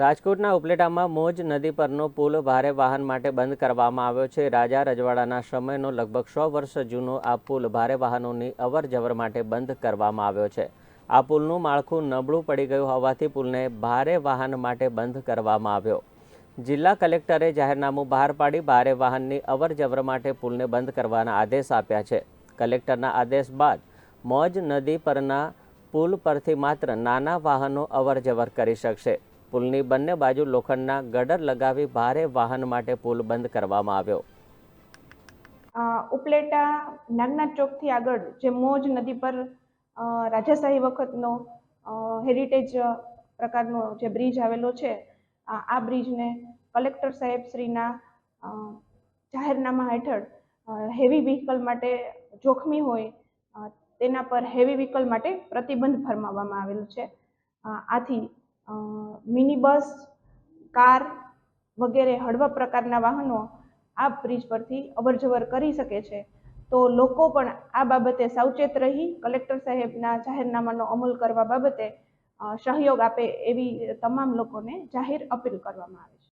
રાજકોટના ઉપલેટામાં મોજ નદી પરનો પુલ ભારે વાહન માટે બંધ કરવામાં આવ્યો છે. રાજા રજવાડાના સમયનો લગભગ સો વર્ષ જૂનો આ પુલ ભારે વાહનોની અવર જવર માટે બંધ કરવામાં આવ્યો છે. આ પુલનું માળખું નબળું પડી ગયું હોવાથી પુલને ભારે વાહન માટે બંધ કરવામાં આવ્યો. જિલ્લા કલેક્ટરે જાહેરનામું બહાર પાડી ભારે વાહનની અવર જવર માટે પુલને બંધ કરવાના આદેશ આપ્યા છે. કલેક્ટરના આદેશ બાદ મોજ નદી પરના પુલ પરથી માત્ર નાના વાહનો અવર જવર કરી શકશે. પુલની બંને બાજુ લોખંડના ગડર લગાવી ભારે વાહન માટે પુલ બંધ કરવામાં આવ્યો. ઉપલેટા નાગનાથ ચોકથી આગળ જે મોજ નદી પર રાજાશાહી વખતનો હેરિટેજ પ્રકારનો જે બ્રિજ આવેલો છે, આ બ્રિજને કલેક્ટર સાહેબ શ્રીના જાહેરનામા હેઠળ હેવી વ્હીકલ માટે જોખમી હોય તેના પર હેવી વ્હીકલ માટે પ્રતિબંધ ફરમાવવામાં આવેલો છે. આથી મિની બસ કાર વગેરે હળવા પ્રકારના વાહનો આ બ્રિજ પરથી અવરજવર કરી શકે છે. તો લોકો પણ આ બાબતે સાવચેત રહી કલેક્ટર સાહેબના જાહેરનામાનો અમલ કરવા બાબતે સહયોગ આપે એવી તમામ લોકોને જાહેર અપીલ કરવામાં આવે છે.